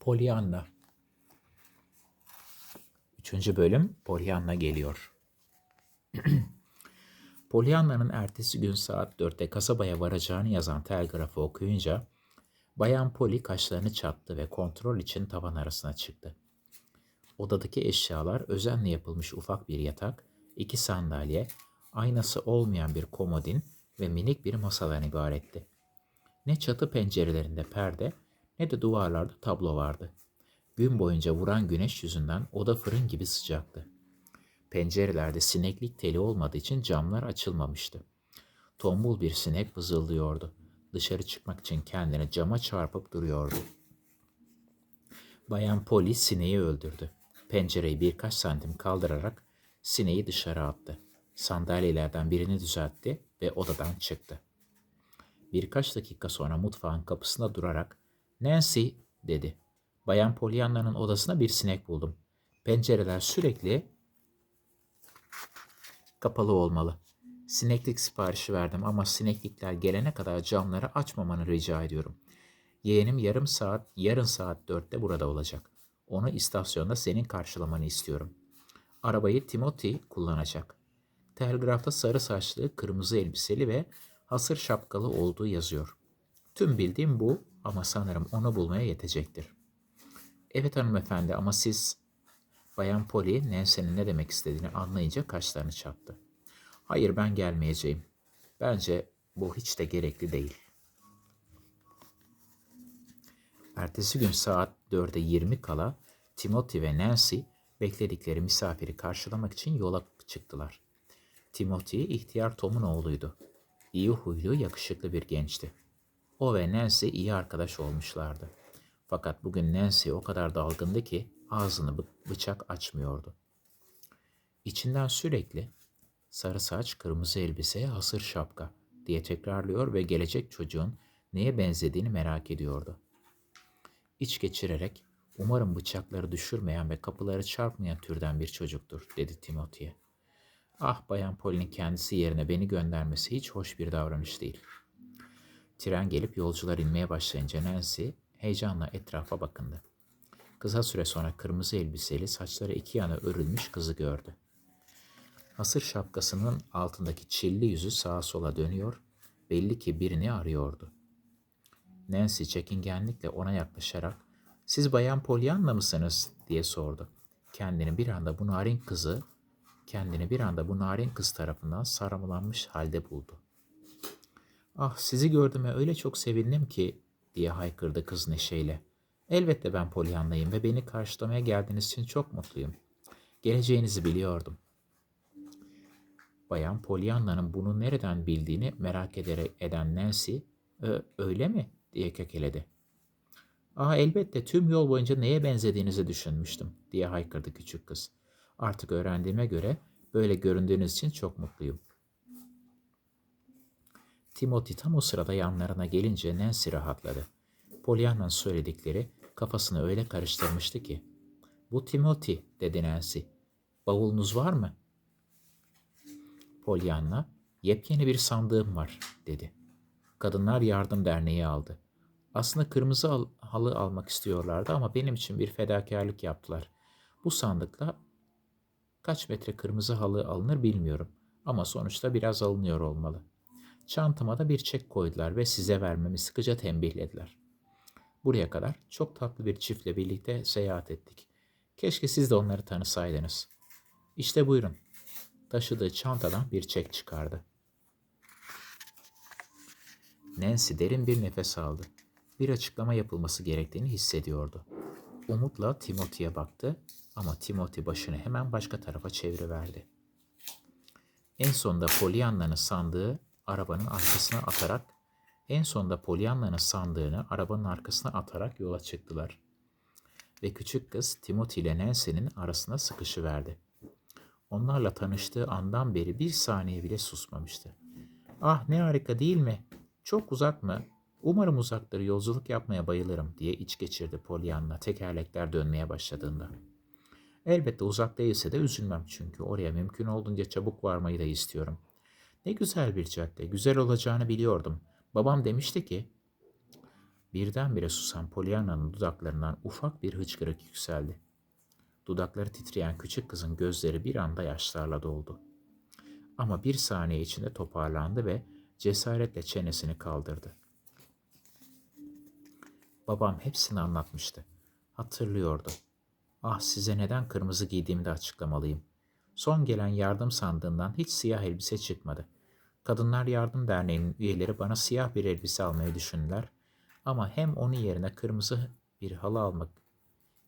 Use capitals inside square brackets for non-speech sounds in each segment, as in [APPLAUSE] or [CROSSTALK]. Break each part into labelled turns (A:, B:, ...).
A: Pollyanna. Üçüncü bölüm Pollyanna geliyor. [CLEARS THROAT] Pollyanna'nın ertesi gün saat 4'te kasabaya varacağını yazan telgrafı okuyunca Bayan Polly kaşlarını çattı ve kontrol için tavan arasına çıktı. Odadaki eşyalar özenle yapılmış ufak bir yatak, iki sandalye, aynası olmayan bir komodin ve minik bir masadan ibaretti. Ne çatı pencerelerinde perde ne de duvarlarda tablo vardı. Gün boyunca vuran güneş yüzünden oda fırın gibi sıcaktı. Pencerelerde sineklik teli olmadığı için camlar açılmamıştı. Tombul bir sinek vızıldıyordu. Dışarı çıkmak için kendini cama çarpıp duruyordu. Bayan Polly sineği öldürdü. Pencereyi birkaç santim kaldırarak sineği dışarı attı. Sandalyelerden birini düzeltti ve odadan çıktı. Birkaç dakika sonra mutfağın kapısında durarak Nancy dedi. Bayan Pollyanna'nın odasına bir sinek buldum. Pencereler sürekli kapalı olmalı. Sineklik siparişi verdim ama sineklikler gelene kadar camları açmamanı rica ediyorum. Yeğenim yarım saat, yarın saat dörtte burada olacak. Onu istasyonda senin karşılamanı istiyorum. Arabayı Timothy kullanacak. Telgrafta sarı saçlı, kırmızı elbiseli ve hasır şapkalı olduğu yazıyor. Tüm bildiğim bu ama sanırım onu bulmaya yetecektir. Evet hanımefendi ama siz... Bayan Polly Nancy'nin ne demek istediğini anlayınca kaşlarını çattı. Hayır ben gelmeyeceğim. Bence bu hiç de gerekli değil. Ertesi gün saat 4'e 20 kala Timothy ve Nancy bekledikleri misafiri karşılamak için yola çıktılar. Timothy ihtiyar Tom'un oğluydu. İyi huylu, yakışıklı bir gençti. O ve Nancy iyi arkadaş olmuşlardı. Fakat bugün Nancy o kadar dalgındı ki ağzını bıçak açmıyordu. İçinden sürekli sarı saç, kırmızı elbise, hasır şapka diye tekrarlıyor ve gelecek çocuğun neye benzediğini merak ediyordu. İç geçirerek umarım bıçakları düşürmeyen ve kapıları çarpmayan türden bir çocuktur dedi Timothy'ye. Ah Bayan Polly'nin kendisi yerine beni göndermesi hiç hoş bir davranış değil. Tren gelip yolcular inmeye başlayınca Nancy heyecanla etrafa bakındı. Kısa süre sonra kırmızı elbiseli saçları iki yana örülmüş kızı gördü. Hasır şapkasının altındaki çilli yüzü sağa sola dönüyor, belli ki birini arıyordu. Nancy çekingenlikle ona yaklaşarak ''Siz Bayan Pollyanna mısınız?'' diye sordu. Kendini bir anda bu narin kızı, kendini bir anda bu narin kız tarafından sarmalanmış halde buldu. ''Ah sizi gördüğüme öyle çok sevindim ki'' diye haykırdı kız neşeyle. ''Elbette ben Pollyanna'yım ve beni karşılamaya geldiğiniz için çok mutluyum. Geleceğinizi biliyordum.'' Bayan Pollyanna'nın bunu nereden bildiğini merak ederek eden Nancy, öyle mi diye kekeledi. Aa elbette tüm yol boyunca neye benzediğinizi düşünmüştüm diye haykırdı küçük kız. Artık öğrendiğime göre böyle göründüğünüz için çok mutluyum. Timothy tam o sırada yanlarına gelince Nancy rahatladı. Pollyanna'nın söyledikleri kafasını öyle karıştırmıştı ki. Bu Timothy dedi Nancy. Bavulunuz var mı? Pollyanna, yepyeni bir sandığım var dedi. Kadınlar Yardım Derneği aldı. Aslında kırmızı al- halı almak istiyorlardı ama benim için bir fedakarlık yaptılar. Bu sandıkla kaç metre kırmızı halı alınır bilmiyorum ama sonuçta biraz alınıyor olmalı. Çantama da bir çek koydular ve size vermemi sıkıca tembihlediler. Buraya kadar çok tatlı bir çiftle birlikte seyahat ettik. Keşke siz de onları tanısaydınız. İşte buyurun. Taşıdığı çantadan bir çek çıkardı. Nancy derin bir nefes aldı. Bir açıklama yapılması gerektiğini hissediyordu. Umutla Timothy'ye baktı ama Timothy başını hemen başka tarafa çeviriverdi. En sonunda Pollyanna'nın sandığı arabanın arkasına atarak en sonunda Pollyanna'nın sandığını arabanın arkasına atarak yola çıktılar. Ve küçük kız Timothy ile Nancy'nin arasına sıkışıverdi. Onlarla tanıştığı andan beri bir saniye bile susmamıştı. Ah ne harika değil mi? Çok uzak mı? Umarım uzaktır yolculuk yapmaya bayılırım diye iç geçirdi Pollyanna tekerlekler dönmeye başladığında. Elbette uzak değilse de üzülmem çünkü oraya mümkün olduğunca çabuk varmayı da istiyorum. Ne güzel bir cadde, güzel olacağını biliyordum. Babam demişti ki, Birdenbire susan Pollyanna'nın dudaklarından ufak bir hıçkırık yükseldi. Dudakları titreyen küçük kızın gözleri bir anda yaşlarla doldu. Ama bir saniye içinde toparlandı ve cesaretle çenesini kaldırdı. Babam hepsini anlatmıştı. Hatırlıyordu. Ah size neden kırmızı giydiğimi de açıklamalıyım. Son gelen yardım sandığından hiç siyah elbise çıkmadı. Kadınlar Yardım Derneği'nin üyeleri bana siyah bir elbise almayı düşündüler. Ama hem onun yerine kırmızı bir halı almak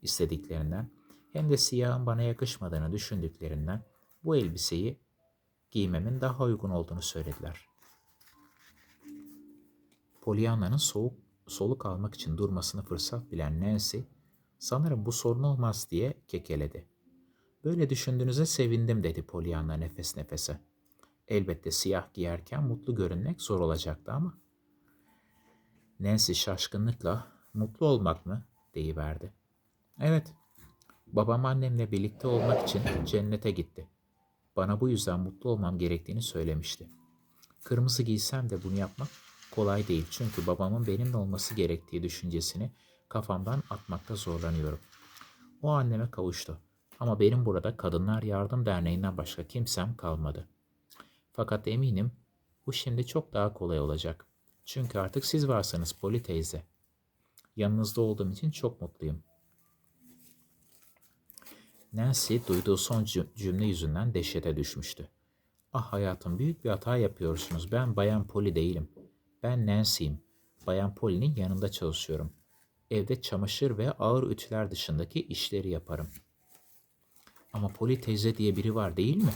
A: istediklerinden hem de siyahın bana yakışmadığını düşündüklerinden bu elbiseyi giymemin daha uygun olduğunu söylediler. Pollyanna'nın soğuk soluk almak için durmasını fırsat bilen Nancy, sanırım bu sorun olmaz diye kekeledi. Böyle düşündüğünüze sevindim dedi Pollyanna nefes nefese. Elbette siyah giyerken mutlu görünmek zor olacaktı ama. Nancy şaşkınlıkla mutlu olmak mı deyiverdi. Evet, babam annemle birlikte olmak için cennete gitti. Bana bu yüzden mutlu olmam gerektiğini söylemişti. Kırmızı giysem de bunu yapmak kolay değil çünkü babamın benimle olması gerektiği düşüncesini kafamdan atmakta zorlanıyorum. O anneme kavuştu. Ama benim burada Kadınlar Yardım Derneği'nden başka kimsem kalmadı. Fakat eminim bu şimdi çok daha kolay olacak. Çünkü artık siz varsınız Poli teyze. Yanınızda olduğum için çok mutluyum. Nancy duyduğu son cümle yüzünden dehşete düşmüştü. Ah hayatım büyük bir hata yapıyorsunuz. Ben Bayan Poli değilim. Ben Nancy'yim. Bayan Poli'nin yanında çalışıyorum. Evde çamaşır ve ağır ütüler dışındaki işleri yaparım. Ama Poli teyze diye biri var değil mi?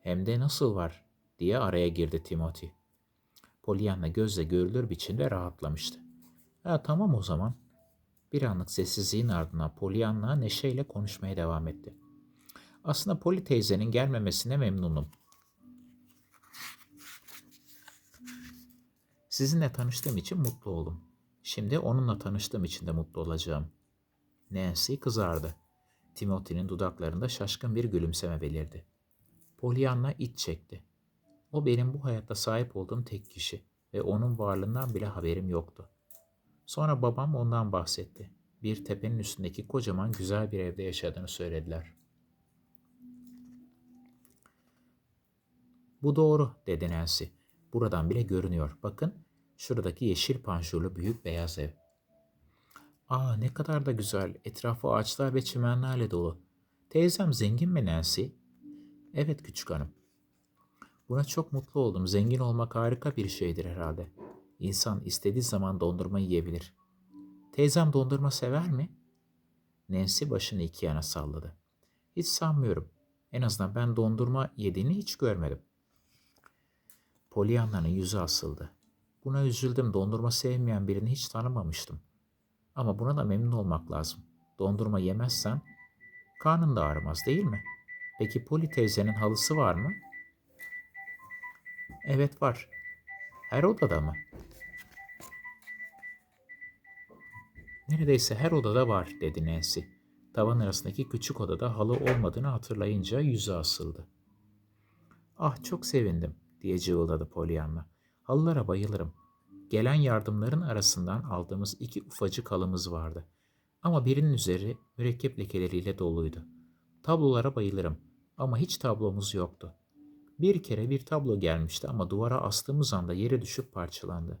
A: Hem de nasıl var diye araya girdi Timothy. Pollyanna gözle görülür biçimde rahatlamıştı. Ha tamam o zaman. Bir anlık sessizliğin ardından Pollyanna neşeyle konuşmaya devam etti. Aslında Poli teyzenin gelmemesine memnunum. Sizinle tanıştığım için mutlu oldum. Şimdi onunla tanıştığım için de mutlu olacağım. Nancy kızardı. Timothy'nin dudaklarında şaşkın bir gülümseme belirdi. Pollyanna iç çekti. O benim bu hayatta sahip olduğum tek kişi ve onun varlığından bile haberim yoktu. Sonra babam ondan bahsetti. Bir tepenin üstündeki kocaman güzel bir evde yaşadığını söylediler. Bu doğru dedi Nancy. Buradan bile görünüyor. Bakın şuradaki yeşil panjurlu büyük beyaz ev. Aa ne kadar da güzel. Etrafı ağaçlar ve çimenlerle dolu. Teyzem zengin mi Nancy? Evet küçük hanım. Buna çok mutlu oldum. Zengin olmak harika bir şeydir herhalde. İnsan istediği zaman dondurma yiyebilir. Teyzem dondurma sever mi? Nancy başını iki yana salladı. Hiç sanmıyorum. En azından ben dondurma yediğini hiç görmedim. Pollyanna'nın yüzü asıldı. Buna üzüldüm. Dondurma sevmeyen birini hiç tanımamıştım. Ama buna da memnun olmak lazım. Dondurma yemezsen karnın da ağrımaz değil mi? Peki Poli teyzenin halısı var mı? Evet var. Her odada mı? Neredeyse her odada var dedi Nancy. Tavan arasındaki küçük odada halı olmadığını hatırlayınca yüzü asıldı. Ah çok sevindim diye cıvıldadı Pollyanna. Halılara bayılırım. Gelen yardımların arasından aldığımız iki ufacık halımız vardı. Ama birinin üzeri mürekkep lekeleriyle doluydu. Tablolara bayılırım ama hiç tablomuz yoktu. Bir kere bir tablo gelmişti ama duvara astığımız anda yere düşüp parçalandı.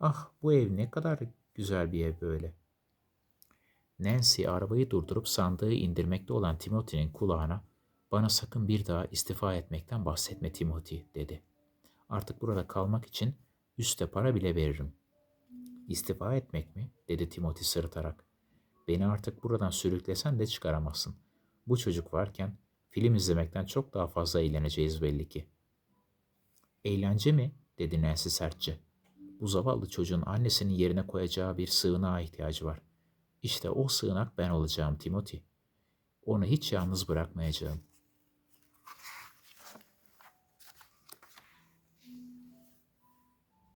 A: Ah bu ev ne kadar güzel bir ev böyle. Nancy arabayı durdurup sandığı indirmekte olan Timothy'nin kulağına bana sakın bir daha istifa etmekten bahsetme Timothy dedi. Artık burada kalmak için üste para bile veririm. İstifa etmek mi? dedi Timothy sırıtarak. Beni artık buradan sürüklesen de çıkaramazsın. Bu çocuk varken film izlemekten çok daha fazla eğleneceğiz belli ki. Eğlence mi? dedi Nancy sertçe. Bu zavallı çocuğun annesinin yerine koyacağı bir sığınağa ihtiyacı var. İşte o sığınak ben olacağım Timothy. Onu hiç yalnız bırakmayacağım.